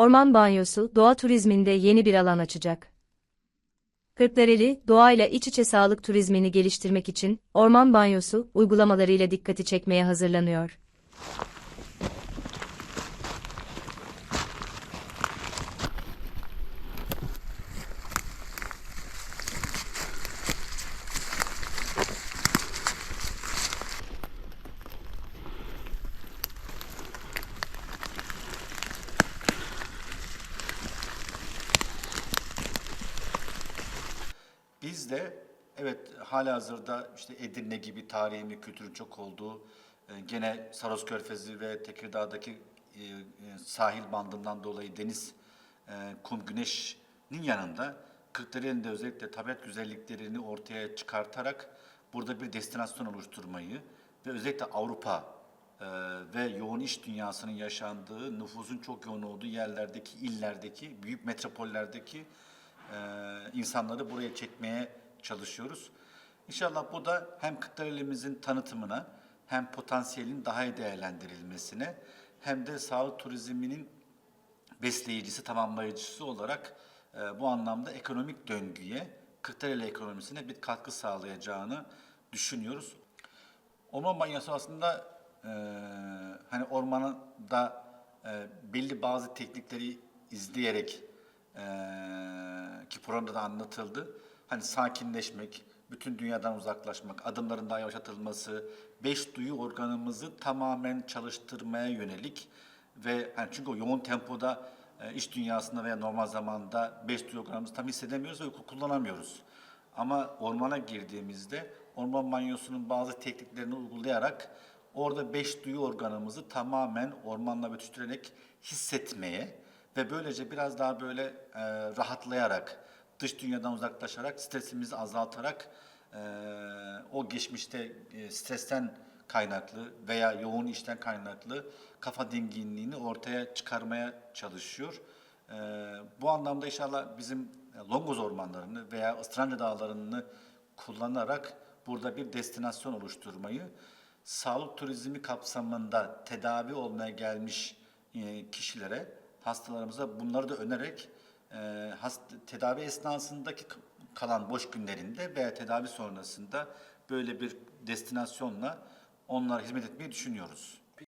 Orman banyosu, doğa turizminde yeni bir alan açacak. Kırklareli, doğayla iç içe sağlık turizmini geliştirmek için, orman banyosu, uygulamalarıyla dikkati çekmeye hazırlanıyor. De evet halihazırda işte Edirne gibi tarihi bir kültürün çok olduğu e, gene Saros Körfezi ve Tekirdağ'daki e, e, sahil bandından dolayı deniz, e, kum, güneşin yanında Kırklareli'nin de özellikle tabiat güzelliklerini ortaya çıkartarak burada bir destinasyon oluşturmayı ve özellikle Avrupa e, ve yoğun iş dünyasının yaşandığı, nüfusun çok yoğun olduğu yerlerdeki, illerdeki, büyük metropollerdeki e, insanları buraya çekmeye çalışıyoruz. İnşallah bu da hem Kırklareli'mizin tanıtımına hem potansiyelin daha iyi değerlendirilmesine hem de sağlık turizminin besleyicisi, tamamlayıcısı olarak e, bu anlamda ekonomik döngüye, Kırklareli ekonomisine bir katkı sağlayacağını düşünüyoruz. Orman banyosu aslında e, hani ormanda e, belli bazı teknikleri izleyerek e, ki programda da anlatıldı. Hani sakinleşmek, bütün dünyadan uzaklaşmak, adımların daha yavaşlatılması, beş duyu organımızı tamamen çalıştırmaya yönelik ve hani çünkü o yoğun tempoda e, iş dünyasında veya normal zamanda beş duyu organımızı tam hissedemiyoruz ve kullanamıyoruz. Ama ormana girdiğimizde orman banyosunun bazı tekniklerini uygulayarak orada beş duyu organımızı tamamen ormanla bütüştürerek hissetmeye ve böylece biraz daha böyle e, rahatlayarak, dış dünyadan uzaklaşarak, stresimizi azaltarak e, o geçmişte e, stresten kaynaklı veya yoğun işten kaynaklı kafa dinginliğini ortaya çıkarmaya çalışıyor. E, bu anlamda inşallah bizim Longoz ormanlarını veya Istranca dağlarını kullanarak burada bir destinasyon oluşturmayı, sağlık turizmi kapsamında tedavi olmaya gelmiş kişilere, hastalarımıza bunları da önererek e, hast- tedavi esnasındaki kalan boş günlerinde veya tedavi sonrasında böyle bir destinasyonla onlara hizmet etmeyi düşünüyoruz.